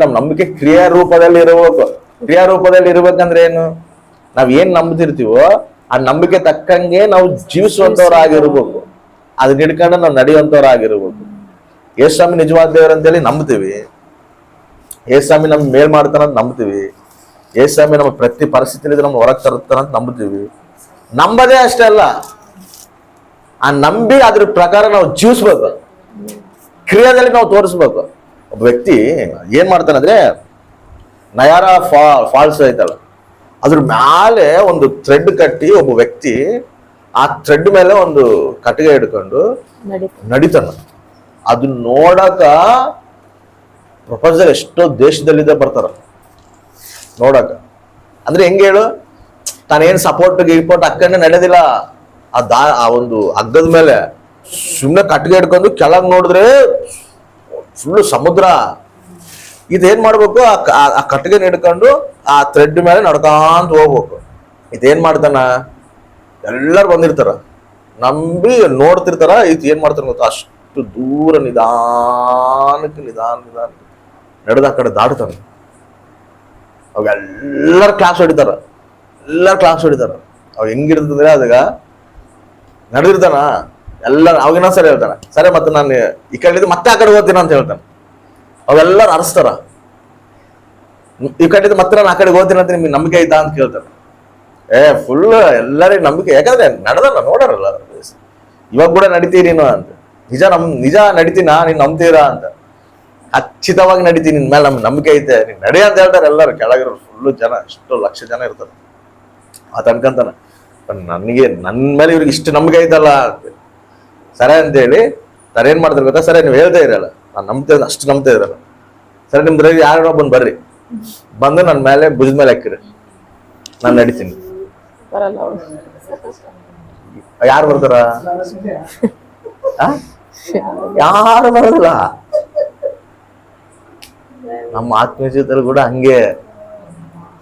ನಮ್ ನಂಬಿಕೆ ಕ್ರಿಯಾ ರೂಪದಲ್ಲಿ ಇರಬೇಕು. ಕ್ರಿಯಾ ರೂಪದಲ್ಲಿ ಇರ್ಬೇಕಂದ್ರೆ ಏನು? ನಾವ್ ಏನ್ ನಂಬ್ತಿರ್ತೀವೋ ಆ ನಂಬಿಕೆ ತಕ್ಕಂಗೆ ನಾವು ಜೀವಿಸುವಂತವ್ರಾಗಿರ್ಬೇಕು. ಅದನ್ನ ಹಿಡ್ಕೊಂಡು ನಾವು ನಡೆಯುವಂತವ್ರಾಗಿರ್ಬೇಕು. ಯೇಸ್ವಾಮಿ ಸ್ವಾಮಿ ನಿಜವಾದ ದೇವ್ರ ಅಂತೇಳಿ ನಂಬ್ತೀವಿ. ಯೇಸ್ವಾಮಿ ಸ್ವಾಮಿ ನಮ್ ಮೇಲ್ ಮಾಡ್ತಾನ ಅಂತ ನಂಬ್ತೀವಿ. ಯೇಸ್ವಾಮಿ ಸ್ವಾಮಿ ನಮ್ಮ ಪ್ರತಿ ಪರಿಸ್ಥಿತಿಲಿ ನಮ್ಮ ಹೊರಗೆ ತರ್ತಾನ ಅಂತ ನಂಬ್ತೀವಿ. ನಂಬದೇ ಅಷ್ಟೇ ಅಲ್ಲ, ಆ ನಂಬಿ ಅದ್ರ ಪ್ರಕಾರ ನಾವು ಜೀವಿಸ್ಬೇಕು. ಕ್ರಿಯಾದಲ್ಲಿ ನಾವು ತೋರಿಸ್ಬೇಕು. ಒಬ್ಬ ವ್ಯಕ್ತಿ ಏನ್ ಮಾಡ್ತಾನಂದ್ರೆ ನಯಾರ ಫಾ ಫಾಲ್ಸ್ ಐತಲ್ಲ ಅದ್ರ ಮೇಲೆ ಒಂದು ಥ್ರೆಡ್ ಕಟ್ಟಿ ಒಬ್ಬ ವ್ಯಕ್ತಿ ಆ ಥ್ರೆಡ್ ಮೇಲೆ ಒಂದು ಕಟ್ಟಿಗೆ ಹಿಡ್ಕೊಂಡು ನಡೀತಾನ. ಅದನ್ನ ಅದು ನೋಡಕ ಪ್ರಪಂಚದಲ್ಲಿ ಎಷ್ಟೋ ದೇಶದಲ್ಲಿದ್ದ ಬರ್ತಾರ. ನೋಡಕ. ಅಂದ್ರೆ ಹೆಂಗೆ ಹೇಳು ತಾನೇನ್ ಸಪೋರ್ಟ್ ಗಿಪೋರ್ಟ್ ಹಾಕೊಂಡೆ ನಡೆದಿಲ್ಲ. ಆ ದಾ ಆ ಒಂದು ಹಗ್ಗದ ಮೇಲೆ ಸುಮ್ಮನೆ ಕಟ್ಟಿಗೆ ಹಿಡ್ಕೊಂಡು ಕೆಳಗೆ ನೋಡಿದ್ರೆ ಫುಲ್ ಸಮುದ್ರ. ಇದೇನ್ ಮಾಡ್ಬೇಕು? ಆ ಕಟ್ಟಿಗೆ ಹಿಡ್ಕೊಂಡು ಆ ಥ್ರೆಡ್ ಮೇಲೆ ನಡ್ಕಾಂತ ಹೋಗ್ಬೇಕು. ಇದೇನ್ ಮಾಡ್ತಾನ? ಎಲ್ಲರೂ ಬಂದಿರ್ತಾರ. ನಂಬಿ ನೋಡ್ತಿರ್ತಾರ, ಇದು ಏನ್ ಮಾಡ್ತಾರ ಗೊತ್ತಾ? ಅಷ್ಟು ದೂರ ನಿಧಾನಕ್ಕೆ ನಿಧಾನ ನಿಧಾನ ನಡೆದ ಆ ಕಡೆ ದಾಟ್ತಾನೆ. ಅವಾಗ ಕ್ಲಾಸ್ ಹೊಡಿತಾರ. ಎಲ್ಲರೂ ಕ್ಲಾಸ್ ಹೊಡಿತಾರ. ಅವ್ ಹೆಂಗಿರ್ತದ್ರೆ ಅದಾಗ ನಡೆದಿರ್ತಾನ. ಎಲ್ಲ ಅವಾಗಿನ ಸರಿ ಹೇಳ್ತಾರೆ, ಸರಿ, ಮತ್ತೆ ನಾನು ಈ ಕಡೆ ಮತ್ತೆ ಆ ಕಡೆ ಹೋಗ್ತೀನಿ ಅಂತ ಹೇಳ್ತಾನೆ ಅವೆಲ್ಲರೂ ಅರಸ್ತಾರ. ಈ ಕಡೆ ಮತ್ತೆ ನಾನು ಆ ಕಡೆ ಹೋಗ್ತೀನಿ ಅಂತ ನಿಮ್ಗೆ ನಂಬಿಕೆ ಐತಾ ಅಂತ ಕೇಳ್ತಾರೆ. ಏ ಫುಲ್ ಎಲ್ಲರಿಗೂ ನಂಬಿಕೆ, ಯಾಕಂದ್ರೆ ನಡೆದಲ್ಲ, ನೋಡಾರಲ್ಲ ಇವಾಗ ಕೂಡ ನಡಿತೀರಿ ನೀನು ಅಂತ. ನಿಜ ನಮ್, ನಿಜ ನಡಿತೀನಾ, ನೀನ್ ನಂಬ್ತೀರಾ ಅಂತ. ಖಚಿತವಾಗಿ ನಡಿತೀನಿ ನಿನ್ ಮೇಲೆ ನಮ್ ನಂಬಿಕೆ ಐತೆ, ನೀನ್ ನಡಿ ಅಂತ ಹೇಳ್ತಾರೆ ಎಲ್ಲರೂ. ಕೆಳಗಿರೋ ಫುಲ್ಲು ಜನ ಇಷ್ಟು ಲಕ್ಷ ಜನ ಇರ್ತಾರೆ. ಆತ ಅನ್ಕಂತಾನ "ಬಟ್ ನನಗೆ ನನ್ನ ಮೇಲೆ ಇವ್ರಿಗೆ ಇಷ್ಟು ನಂಬಿಕೆ ಐತಲ್ಲ ಸರಿ ಅಂತೇಳಿ ಸರ್ ಏನ್ ಮಾಡ್ತಾರೆ ಗೊತ್ತಾ? ಸರಿ ನೀವು ಹೇಳ್ತಾ ಇರಲ್ಲ. ನಾನು ನಂಬ್ತಾ ಅಷ್ಟು ನಂಬ್ತಾ ಇರಲ್ಲ. ಸರಿ ನಿಮ್ದ್ರಲ್ಲಿ ಯಾರೋ ಬಂದು ಬರ್ರಿ. ಬಂದು ನನ್ನ ಮೇಲೆ ಭುಜದ ಮೇಲೆ ಹಾಕಿರಿ ನಾನು ನಡಿತೀನಿ. ಯಾರು ಬರ್ತಾರ? ಯಾರು ಬರೋದಿಲ್ಲ ನಮ್ಮ ಆತ್ಮೀಯ ಜೀವಿತದಲ್ಲಿ ಕೂಡ ಹಂಗೆ.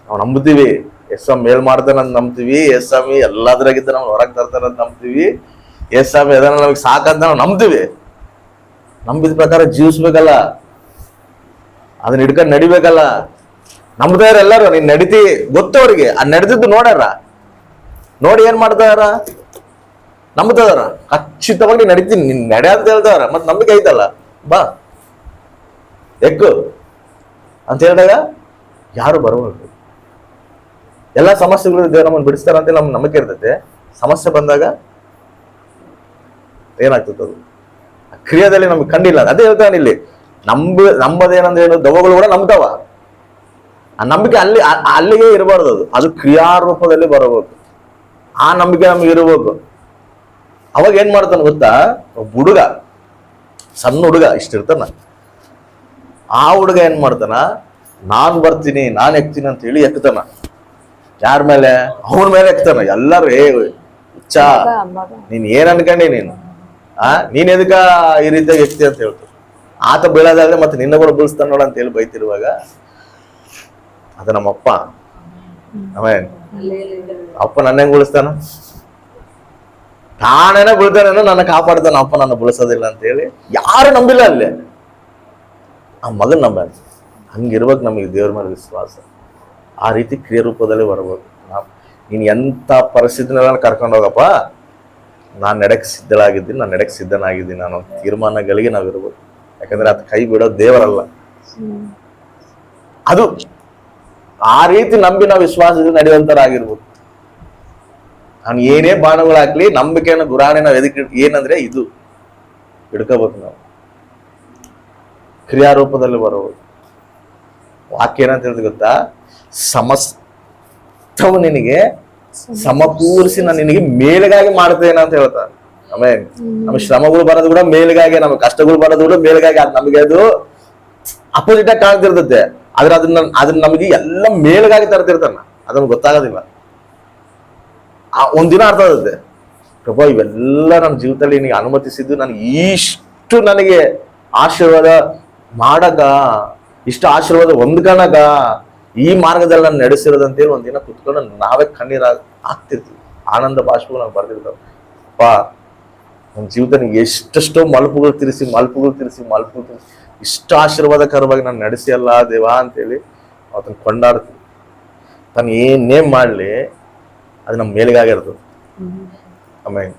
ನಾವು ನಂಬ್ತೀವಿ. ಎಸ್ ಸ್ವಾಮಿ ಮೇಲ್ ಮಾಡ್ತಾನಂತ ನಂಬ್ತೀವಿ. ಎಸ್ ಸ್ವಾಮಿ ಎಲ್ಲದ್ರಾಗಿದ್ದ ನಾವು ಹೊರಗೆ ತರ್ತಾನಂತ ನಂಬ್ತೀವಿ. ಎಸ್ ಎದನ್ನ ನಮಗೆ ಸಾಕಂತ ನಾವು ನಂಬ್ತೀವಿ. ನಂಬಿದ ಪ್ರಕಾರ ಜೀವಿಸ್ಬೇಕಲ್ಲ. ಅದನ್ನ ಹಿಡ್ಕೊಂಡು ನಡಿಬೇಕಲ್ಲ. ನಂಬ್ತಾ ಎಲ್ಲರೂ ನೀನ್ ನಡೀತಿ, ಗೊತ್ತು ಅವ್ರಿಗೆ. ಆ ನಡೆದಿದ್ದು ನೋಡ್ಯಾರ. ನೋಡಿ ಏನ್ ಮಾಡ್ತಾರ ನಂಬ್ತದಾರ ಖಚಿತವಾಗಿ ನಡೀತೀನಿ, ನಿನ್ ನಡೆ ಅಂತ ಹೇಳ್ತಾರ ಮತ್ ನಂಬಿಕೆ ಐತಲ್ಲ. ಬಾ. ಎಕ್ಕು ಅಂತ ಹೇಳಿದಾಗ, ಯಾರು ಬರಬಾರ್ದು. ಎಲ್ಲ ಸಮಸ್ಯೆಗಳು ದೇವ್ರ ನಮ್ಮನ್ನು ಬಿಡಿಸ್ತಾರ ಅಂತ ನಮ್ಗೆ ನಂಬಿಕೆ ಇರ್ತೈತೆ. ಸಮಸ್ಯೆ ಬಂದಾಗ ಏನಾಗ್ತದೆ ಅದು? ಕ್ರಿಯಾದಲ್ಲಿ ನಮ್ಗೆ ಕಂಡಿಲ್ಲ ಅದೇ ಹೇಳ್ತಾನೆ ಇಲ್ಲಿ ನಂಬ ನಂಬದೇನಂದ್ರೆ ಏನು? ದವಗಳು ಕೂಡ ನಂಬ್ತಾವ. ಆ ನಂಬಿಕೆ ಅಲ್ಲಿ ಅಲ್ಲಿಗೆ ಇರಬಾರ್ದು ಅದು. ಅದು ಕ್ರಿಯಾರೂಪದಲ್ಲಿ ಬರಬೇಕು. ಆ ನಂಬಿಕೆ ನಮ್ಗೆ ಇರಬೇಕು. ಅವಾಗ ಏನ್ ಮಾಡ್ತಾನೆ ಗೊತ್ತಾ? ಒಬ್ಬ ಹುಡುಗ ಸಣ್ಣ ಹುಡುಗ ಇಷ್ಟಿರ್ತಾನ. ಆ ಹುಡುಗ ಏನ್ ಮಾಡ್ತಾನ? ನಾನ್ ಬರ್ತೀನಿ ನಾನ್ ಎಕ್ತೀನಿ ಅಂತ ಹೇಳಿ ಎಕ್ತಾನ. ಯಾರ ಮೇಲೆ? ಅವನ ಮೇಲೆ ಎಕ್ತಾನ. ಎಲ್ಲರೂ ಏ ಹುಚ್ಚ ನೀನ್ ಏನ್ ಅನ್ಕೊಂಡಿ ನೀನು? ಆ, ನೀನ್ ಎದಕ ಈ ರೀತಿಯಾಗಿ ಎಕ್ತಿ ಅಂತ ಹೇಳ್ತಾರೆ ಆತ ಬೀಳೋದಾದ್ರೆ ಮತ್ತೆ ನಿನ್ನ ಕೂಡ ಬೀಳಿಸ್ತಾನ ನೋಡ ಅಂತ ಹೇಳಿ ಬೈತಿರುವಾಗ, ಅದು ನಮ್ಮಪ್ಪ. ಆಮೇಲೆ ಅಪ್ಪ ನನ್ನ ಹೆಂಗ್ ಉಳಿಸ್ತಾನ ತಾನೇನ ಬೀಳ್ತಾನೇನೋ ನನ್ನ ಕಾಪಾಡ್ತಾನ, ಅಪ್ಪ ನನ್ನ ಬೀಳಿಸೋದಿಲ್ಲ ಅಂತ ಹೇಳಿ ಯಾರು ನಂಬಿಲ್ಲ ಅಲ್ಲಿ. ಆ ಮಗನ್ ನಂಬ ಹಂಗಿರ್ಬೇಕು ನಮಗೆ ದೇವ್ರ ಮೇಲೆ ವಿಶ್ವಾಸ. ಆ ರೀತಿ ಕ್ರಿಯೆ ರೂಪದಲ್ಲಿ ಬರ್ಬೇಕು ನೀನು ಎಂಥ ಪರಿಸ್ಥಿತಿನೆಲ್ಲ ಕರ್ಕೊಂಡು ಹೋಗಪ್ಪ. ನಾನು ನಡೆಕ್ ಸಿದ್ಧಳಾಗಿದ್ದೀನಿ, ನಾನು ನಡೆಕ್ ಸಿದ್ಧನಾಗಿದ್ದೀನಿ ಅನ್ನೋ ತೀರ್ಮಾನಗಳಿಗೆ ನಾವು ಇರ್ಬೋದು. ಯಾಕಂದ್ರೆ ಅದು ಕೈ ಬಿಡೋ ದೇವರಲ್ಲ. ಅದು ಆ ರೀತಿ ನಂಬಿ ನಾವು ವಿಶ್ವಾಸದಿಂದ ನಡೆಯುವಂತರಾಗಿರ್ಬೋದು. ನಾನು ಏನೇ ಬಾಣಗಳಾಗ್ಲಿ ನಂಬಿಕೆಯನ್ನು ಗುರಾಣಿ ನಾವು ಎದಕ್ಕೆ ಏನಂದ್ರೆ ಇದು. ಹಿಡ್ಕೋಬೇಕು ನಾವು. ಕ್ರಿಯಾರೂಪದಲ್ಲಿ ಬರಬಹುದು ವಾಕ್ಯ ಏನಂತ ಹೇಳಿದ್ ಗೊತ್ತಾ? ಸಮಸ್ತವು ನಿನಗೆ ಸಮಪೂರಿಸಿ ನಾನು ನಿನಗೆ ಮೇಲಿಗಾಗಿ ಮಾಡ್ತೇನೆ ಅಂತ ಹೇಳ್ತಾರೆ ಆಮೇಲೆ ನಮ್ಮ ಶ್ರಮಗಳು ಬರೋದು ಕೂಡ ಮೇಲಿಗಾಗಿ ನಮ್ಮ ಕಷ್ಟಗಳು ಬರೋದು ಕೂಡ ಮೇಲಿಗಾಗಿ ಅದು ನಮಗೆ ಅದು ಅಪೋಸಿಟ್ ಆಗಿ ಕಾಣ್ತಿರ್ತೈತೆ ಆದ್ರೆ ಅದನ್ನ ಅದನ್ನ ನಮಗೆ ಎಲ್ಲ ಮೇಲಿಗಾಗಿ ತರ್ತಿರ್ತಾನ ಅದನ್ನ ಗೊತ್ತಾಗೋದಿಲ್ಲ. ಆ ಒಂದಿನ ಅರ್ಥ ಆಗುತ್ತೆ. ಪ್ರಭಾ ಇವೆಲ್ಲ ನನ್ನ ಜೀವಿತದಲ್ಲಿ ನಿನಗೆ ಅನುಮತಿಸಿದ್ದು ನನಗೆ ಇಷ್ಟು ನನಗೆ ಆಶೀರ್ವಾದ ಮಾಡಕ ಇಷ್ಟು ಆಶೀರ್ವಾದ ಹೊಂದ್ಕಣಕ ಈ ಮಾರ್ಗದಲ್ಲಿ ನಾನು ನಡೆಸಿರೋದಂತೇಳಿ ಒಂದಿನ ಕುತ್ಕೊಂಡು ನಾವೇ ಕಣ್ಣೀರ ಆಗ್ತಿರ್ತೀವಿ ಆನಂದ ಭಾಷೆಗಳು ನಾವು ಬರ್ದಿರ್ತಾವೆ. ಅಪ್ಪ ನಮ್ಮ ಜೀವನ ಎಷ್ಟೆಷ್ಟೋ ಮಲ್ಪುಗಳು ತಿರ್ಸಿ ಮಲ್ಪುಗಳು ತಿರ್ಸಿ ಮಲ್ಪುಗಳು ತಿರ್ಸಿ ಇಷ್ಟು ಆಶೀರ್ವಾದಕರವಾಗಿ ನಾನು ನಡೆಸಿಯಲ್ಲ ದೇವ ಅಂತೇಳಿ ಅವತ್ತನ್ನು ಕೊಂಡಾಡ್ತೀವಿ ತಾನು ಏನೇ ಮಾಡಲಿ ಅದು ನಮ್ಮ ಮೇಲಿಗಾಗಿರ್ತದೆ ಆಮೇಲೆ